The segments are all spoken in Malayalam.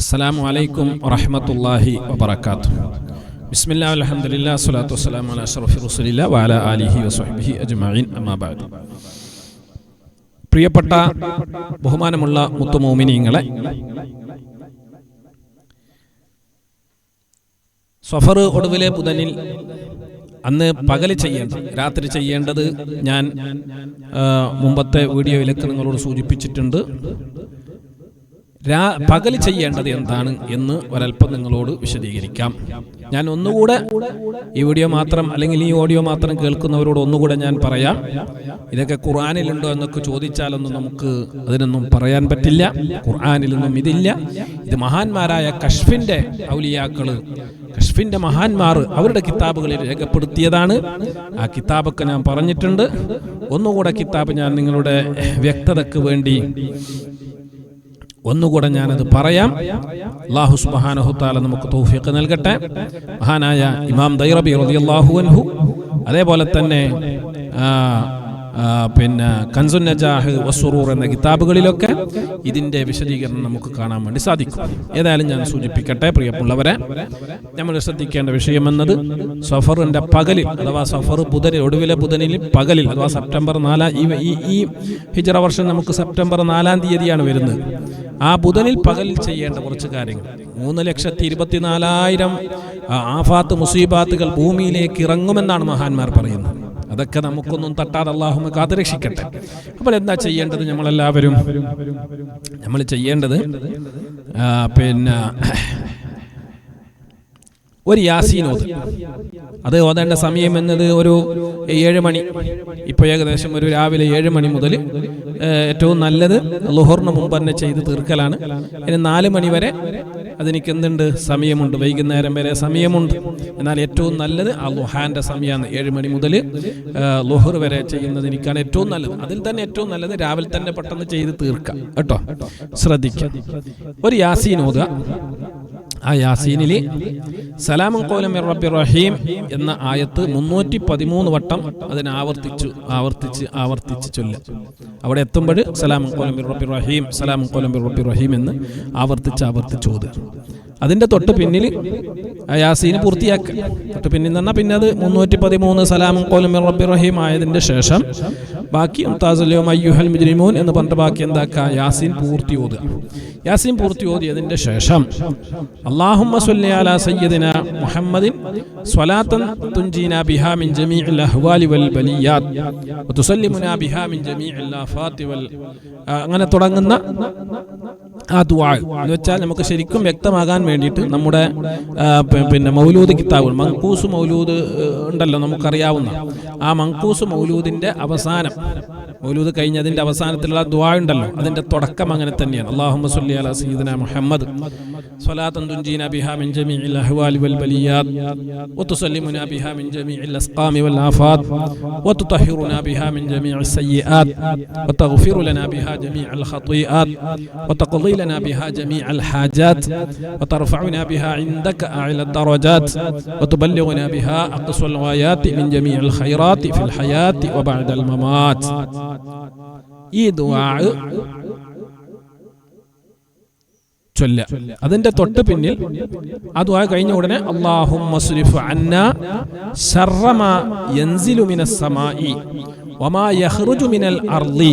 അസ്സലാമു അലൈക്കും വറഹമത്തല്ലാഹി വബറകാതുഹു. ബിസ്മില്ലാ അൽഹംദുലില്ലാ സ്വലാത്തു വസ്സലാം അലാ അഷറഫി റസൂലില്ലാ വഅലാ ആലിഹി വസ്ഹബിഹി അജ്മഈൻ അമ്മാബാദ് പ്രിയപ്പെട്ട ബഹുമാനമുള്ള മുത്തുമോമിനിങ്ങളെ സഫർ ഒടുവിലെ ബുധനിൽ അന്ന് പകൽ ചെയ്യേണ്ടത് രാത്രി ചെയ്യേണ്ടത് ഞാൻ മുമ്പത്തെ വീഡിയോയിലൊക്കെ നിങ്ങളോട് സൂചിപ്പിച്ചിട്ടുണ്ട്. രാ പകൽ ചെയ്യേണ്ടത് എന്താണ് എന്ന് ഒരല്പം നിങ്ങളോട് വിശദീകരിക്കാം. ഞാൻ ഒന്നുകൂടെ ഈ വീഡിയോ മാത്രം അല്ലെങ്കിൽ ഈ ഓഡിയോ മാത്രം കേൾക്കുന്നവരോട് ഒന്നുകൂടെ ഞാൻ പറയാം. ഇതൊക്കെ ഖുർആാനിലുണ്ടോ എന്നൊക്കെ ചോദിച്ചാലൊന്നും നമുക്ക് അതിനൊന്നും പറയാൻ പറ്റില്ല. ഖുർആാനിലൊന്നും ഇതില്ല. ഇത് മഹാന്മാരായ കഷ്ഫിന്റെ ഔലിയാക്കൾ കഷ്ഫിന്റെ മഹാന്മാർ അവരുടെ കിതാബുകളിൽ രേഖപ്പെടുത്തിയതാണ്. ആ കിതാബൊക്കെ ഞാൻ പറഞ്ഞിട്ടുണ്ട്. ഒന്നുകൂടെ കിതാബ് ഞാൻ നിങ്ങളുടെ വ്യക്തതയ്ക്ക് വേണ്ടി ഒന്നുകൂടെ ഞാനത് പറയാം. അള്ളാഹു സുബാനഹുത്താല നമുക്ക് തൗഫീഖ് നൽകട്ടെ. മഹാനായ ഇമാം ദൈറബി റളിയല്ലാഹു അൻഹു. അതേപോലെ തന്നെ പിന്നെ കൻസുൻ നജാഹ് വസുറൂർ എന്ന കിതാബുകളിലൊക്കെ ഇതിന്റെ വിശദീകരണം നമുക്ക് കാണാൻ വേണ്ടി സാധിക്കും. ഏതായാലും ഞാൻ സൂചിപ്പിക്കട്ടെ പ്രിയമുള്ളവരെ. നമ്മൾ ശ്രദ്ധിക്കേണ്ട വിഷയം എന്നത് സഫറിന്റെ പകലിൽ അഥവാ സഫർ ബുധനിൽ ഒടുവിലെ ബുധനിൽ പകലിൽ അഥവാ സെപ്റ്റംബർ നാലാം ഈ ഈ ഹിജറ വർഷം നമുക്ക് സെപ്റ്റംബർ നാലാം തീയതിയാണ് വരുന്നത്. ആ ബുധനിൽ പകലിൽ ചെയ്യേണ്ട കുറച്ച് കാര്യങ്ങൾ. മൂന്ന് ലക്ഷത്തി ഇരുപത്തിനാലായിരം ആഫാത്ത് മുസീബാത്തുകൾ ഭൂമിയിലേക്ക് ഇറങ്ങുമെന്നാണ് മഹാന്മാർ പറയുന്നത്. അതൊക്കെ നമുക്കൊന്നും തട്ടാതെ അള്ളാഹുമ കാത്തുരക്ഷിക്കട്ടെ. അപ്പോൾ എന്താ ചെയ്യേണ്ടത് നമ്മളെല്ലാവരും? നമ്മൾ ചെയ്യേണ്ടത് പിന്നെ ഒരു യാസീൻ യാസീനോത് അത് ഓതേണ്ട സമയം എന്നത് ഒരു ഏഴ് മണി. ഇപ്പോൾ ഏകദേശം ഒരു രാവിലെ ഏഴ് മണി മുതൽ ഏറ്റവും നല്ലത് ലുഹറിന് മുമ്പ് തന്നെ ചെയ്ത് തീർക്കലാണ്. ഇനി നാല് മണി വരെ അതെനിക്ക് എന്തുണ്ട്? സമയമുണ്ട്. വൈകുന്നേരം വരെ സമയമുണ്ട്. എന്നാൽ ഏറ്റവും നല്ലത് ആ ലുഹാന്റെ സമയമാണ്. ഏഴ് മണി മുതൽ ലുഹർ വരെ ചെയ്യുന്നത് എനിക്കാണ് ഏറ്റവും നല്ലത്. അതിൽ തന്നെ ഏറ്റവും നല്ലത് രാവിലെ തന്നെ പെട്ടെന്ന് ചെയ്ത് തീർക്കാം. കേട്ടോ? ശ്രദ്ധിക്കാം. ഒരു യാസീൻ ഓതുക ആ യാസീനിലെ സലാമും കോലം റബ്ബി റഹീം എന്ന ആയത്ത് മുന്നൂറ്റി പതിമൂന്ന് വട്ടം അതിനെ ആവർത്തിച്ചു ആവർത്തിച്ച് ആവർത്തിച്ച് ചൊല്ല. അവിടെ എത്തുമ്പോൾ സലാമുൻ കോലം റബ്ബി റഹീം സലാമുൻ കോലം റബ്ബി റഹീം എന്ന് ആവർത്തിച്ച് ആവർത്തിച്ച് ഓതുക. അതിന്റെ തൊട്ട് പിന്നിൽ ആ യാസീന് പൂർത്തിയാക്കുക. തൊട്ട് പിന്നിൽ നിന്ന് പിന്നെ അത് മുന്നൂറ്റി പതിമൂന്ന് സലാമും കോലം റബ്ബി റഹീം ആയതിന്റെ ശേഷം ബാക്കി അംതാസല്ലയോ അയ്യുഹൽ മുജ്രിമൂൻ എന്ന് പറഞ്ഞ ബാക്കി എന്താക്കുക യാസീൻ പൂർത്തി ഓതുക. യാസീൻ പൂർത്തി ഓതിയതിന്റെ ശേഷം അള്ളാഹുമ്മ സൊല്ലയാല സയ്യദിന മുഹമ്മദിൻ സ്വലാത്തൻ തുഞ്ചീന ബിഹാ മിൻ ജമീ അൽ അഹ്വാലി വൽ ബലിയാത്ത് തുസല്ലിമുന ബിഹാ മിൻ ജമീ അൽ ആഫാത്തി വൽ അങ്ങനെ തുടങ്ങുന്ന ആ ദുആ. എന്ന് വെച്ചാൽ നമുക്ക് ശരിക്കും വ്യക്തമാകാൻ വേണ്ടിയിട്ട് നമ്മുടെ പിന്നെ മൗലൂദ് കിതാബ് മങ്കൂസ് മൗലൂദ് ഉണ്ടല്ലോ നമുക്കറിയാവുന്ന. ആ മങ്കൂസ് മൗലൂദിന്റെ അവസാനം മൗലൂദ് കഴിഞ്ഞതിന്റെ അവസാനത്തിലുള്ള ദുആ ഉണ്ടല്ലോ അതിന്റെ തുടക്കം അങ്ങനെ തന്നെയാണ് അള്ളാഹുമ്മ സ്വല്ലി അലാ സയ്യിദിന മുഹമ്മദ് സ്വലാത്തൻ തുൻജീന ബിഹാ മിൻ ജമീഇൽ അഹ്വാലി വൽ ബലിയാത്ത് وتسلمنا بها من جميع الأسقام والآفات وتطهرنا بها من جميع السيئات وتغفر لنا بها جميع الخطيئات وتقضي لنا بها جميع الحاجات وترفعنا بها عندك أعلى الدرجات وتبلغنا بها أقصى الغايات من جميع الخيرات في الحياة وبعد الممات ഈ ദുആ ചൊല്ല. അതിന്റെ തൊട്ട് പിന്നിൽ ആ കഴിഞ്ഞ ഉടനെ അള്ളാഹും അന്ന ശർറ മാ യൻസിലു മിനസ് വമാ മിനൽ അർളി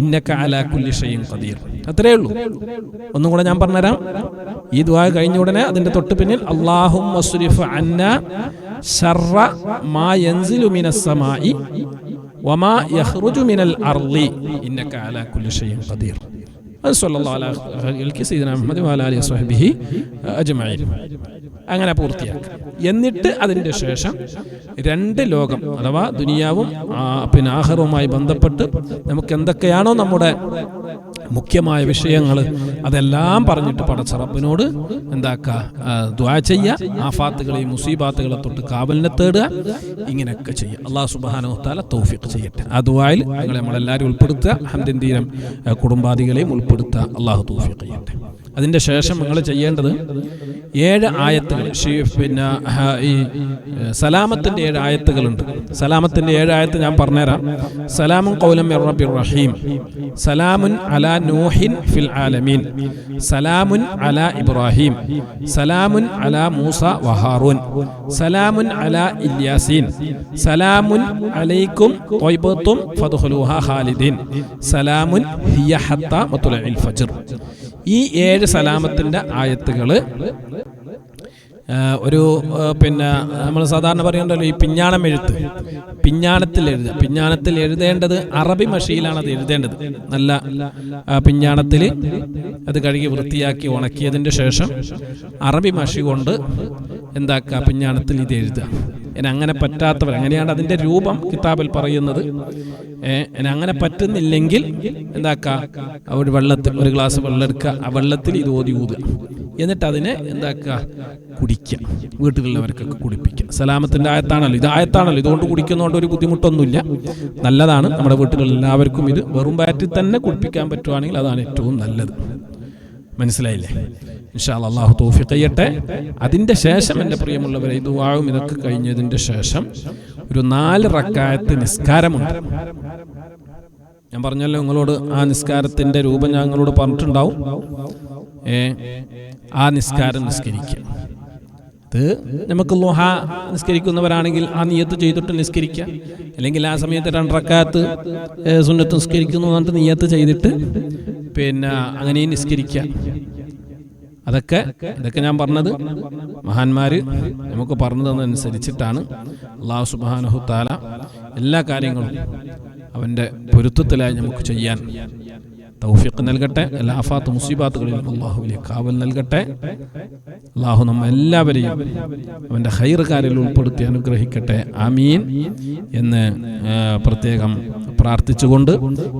ഇന്നക അലാ കുല്ലി ഖദീർ. അത്രേ ഉള്ളൂ. ഒന്നും കൂടെ ഞാൻ പറഞ്ഞുതരാം. ഈ ദുആ കഴിഞ്ഞ ഉടനെ അതിന്റെ തൊട്ട് പിന്നിൽ അള്ളാഹും അന്നാ മാ മിനസ് വമാ യഖ്റുജു മിനൽ അർളി ഇന്നക അലാ കുല്ലി ഷൈഇൻ ഖദീർ അത് സല്ലല്ലാഹു അലാ ഖൽഖി സയ്യിദന മുഹമ്മദ് വഅലാ അലിഹി വസ്വഹ്ബിഹി അജ്മഈൻ അങ്ങനെ പൂർത്തിയാക്കുക എന്നിട്ട് അതിന്റെ ശേഷം രണ്ട് ലോകം അഥവാ ദുനിയാവും പിന്നെ ആഹ്റവുമായി ബന്ധപ്പെട്ട് നമുക്ക് എന്തൊക്കെയാണോ നമ്മുടെ മുഖ്യമായ വിഷയങ്ങൾ അതെല്ലാം പറഞ്ഞിട്ട് പടച്ചറപ്പിനോട് എന്താക്കുക ദ്വാ ചെയ്യുക ആഫാത്തുകളെയും മുസീബാത്തുകളെ തൊട്ട് കാവലിനെ തേടുക. ഇങ്ങനെയൊക്കെ ചെയ്യുക അള്ളാഹു സുബാനോത്താല തോഫിക്ക് ചെയ്യട്ടെ. ആ ദ്വായിൽ നിങ്ങളെ നമ്മളെല്ലാവരും ഉൾപ്പെടുത്തുക. ഹംദിൻ തീരം കുടുംബാദികളെയും ഉൾപ്പെടുത്തുക. അള്ളാഹു തൗഫീഖ് ചെയ്യട്ടെ. അതിന്റെ ശേഷം നിങ്ങൾ ചെയ്യേണ്ടത് ഏഴ് ആയത്തുകൾ. പിന്നെ ഈ സലാമത്തിന്റെ ഏഴ് ആയത്തുകളുണ്ട്. സലാമത്തിന്റെ ഏഴ് ആയത്ത് ഞാൻ പറഞ്ഞുതരാം. സലാമുൻ കൗലം റബ്ബിർ റഹീം. സലാമുൻ അല നൂഹിൻ ഫിൽ ആലമീൻ. സലാമുൻ അല ഇബ്രാഹിം. സലാമുൻ അല മൂസ വഹാറൂൻ. സലാമുൻ അല ഇല്യാസീൻ. സലാമുൻ അലൈക്കും ത്വയ്ബത്തും ഫദ്ഖുലൂഹ ഖാലിദീൻ. സലാമുൻ ഹിയ ഹത്ത ഫജർ ഫജ്ർ ഈ ഏഴ് സലാമത്തിന്റെ ആയത്തുകൾ ഒരു പിന്നെ നമ്മൾ സാധാരണ പറയണ്ടല്ലോ ഈ പിഞ്ഞാണം എഴുത്ത്. പിഞ്ഞാണത്തിൽ എഴുതുക പിഞ്ഞാണത്തിൽ എഴുതേണ്ടത് അറബി മഷിയിലാണ് അത് എഴുതേണ്ടത്. നല്ല പിഞ്ഞാണത്തിൽ അത് കഴുകി വൃത്തിയാക്കി ഉണക്കിയതിന്റെ ശേഷം അറബി മഷി കൊണ്ട് എന്താക്കുക പിഞ്ഞാണത്തിൽ ഇത് എഴുതുക? എന്നെ അങ്ങനെ പറ്റാത്തവർ അങ്ങനെയാണ് അതിന്റെ രൂപം കിതാബിൽ പറയുന്നത്? ഏഹ് അങ്ങനെ പറ്റുന്നില്ലെങ്കിൽ എന്താക്കുക ഒരു വെള്ളത്തിൽ ഒരു ഗ്ലാസ് വെള്ളം എടുക്കുക ആ വെള്ളത്തിൽ ഇത് ഓതി ഊതുക. എന്നിട്ട് അതിനെ എന്താക്കുക കുടിക്കുക. വീട്ടിലുള്ളവർക്കൊക്കെ കുടിപ്പിക്കുക. സലാമത്തിന്റെ ആയത്താണല്ലോ ഇത് ആയത്താണല്ലോ. ഇതുകൊണ്ട് കുടിക്കുന്നതുകൊണ്ട് ഒരു ബുദ്ധിമുട്ടൊന്നുമില്ല. നല്ലതാണ്. നമ്മുടെ വീട്ടിലുള്ള എല്ലാവർക്കും ഇത് വെറും വയറ്റിൽ തന്നെ കുടിപ്പിക്കാൻ പറ്റുവാണെങ്കിൽ അതാണ് ഏറ്റവും നല്ലത്. മനസ്സിലായില്ലേ? ഇൻഷാല്ല അള്ളാഹു തോഫിക്ക് ചെയ്യട്ടെ. അതിന്റെ ശേഷം എന്റെ പ്രിയമുള്ളവരെ ഇത് വാഴും ഇതൊക്കെ കഴിഞ്ഞതിന്റെ ശേഷം ഒരു നാല് റക്കായത്ത് നിസ്കാരമുണ്ട്. ഞാൻ പറഞ്ഞല്ലോ നിങ്ങളോട് ആ നിസ്കാരത്തിന്റെ രൂപം ഞാൻ നിങ്ങളോട് പറഞ്ഞിട്ടുണ്ടാവും. ഏ ആ നിസ്കാരം നിസ്കരിക്കുക. ഇത് നമുക്ക് ലോഹ നിസ്കരിക്കുന്നവരാണെങ്കിൽ ആ നീയത്ത് ചെയ്തിട്ട് നിസ്കരിക്കുക. അല്ലെങ്കിൽ ആ സമയത്ത് രണ്ടറക്കാത്ത് സുന്നത്ത് നിസ്കരിക്കുന്നു എന്നിട്ട് നീയത്ത് ചെയ്തിട്ട് പിന്നെ അങ്ങനെയും നിസ്കരിക്കുക. അതൊക്കെ ഇതൊക്കെ ഞാൻ പറഞ്ഞത് മഹാന്മാര് നമുക്ക് പറഞ്ഞു തന്നതനുസരിച്ചിട്ടാണ്. അള്ളാഹു സുബാനഹു താല എല്ലാ കാര്യങ്ങളും അവന്റെ പൊരുത്തത്തിലായി നമുക്ക് ചെയ്യാൻ തൗഫീഖ് നൽകട്ടെ. എല്ലാ ആഫാത്ത് മുസീബാത്തുകളിലും വലിയ കാവൽ നൽകട്ടെ. അള്ളാഹു നമ്മ എല്ലാവരെയും അവന്റെ ഹൈറുകാരിൽ ഉൾപ്പെടുത്തി അനുഗ്രഹിക്കട്ടെ. ആമീൻ. എന്ന് പ്രത്യേകം പ്രാർത്ഥിച്ചുകൊണ്ട്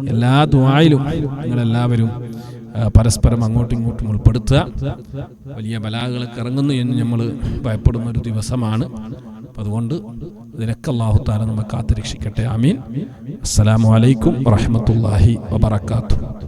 എല്ലാ ദ്വായിലും നിങ്ങളെല്ലാവരും പരസ്പരം അങ്ങോട്ടും ഇങ്ങോട്ടും ഉൾപ്പെടുത്തുക. വലിയ ബലാകളൊക്കെ ഇറങ്ങുന്നു എന്ന് നമ്മൾ ഭയപ്പെടുന്ന ഒരു ദിവസമാണ്. അതുകൊണ്ട് ഇതിനൊക്കെ അള്ളാഹു താല നമ്മെ കാത്തുരക്ഷിക്കട്ടെ. ആമീൻ. അസ്സലാമു അലൈക്കും വറഹമത്തല്ലാഹി വബർക്കാത്തു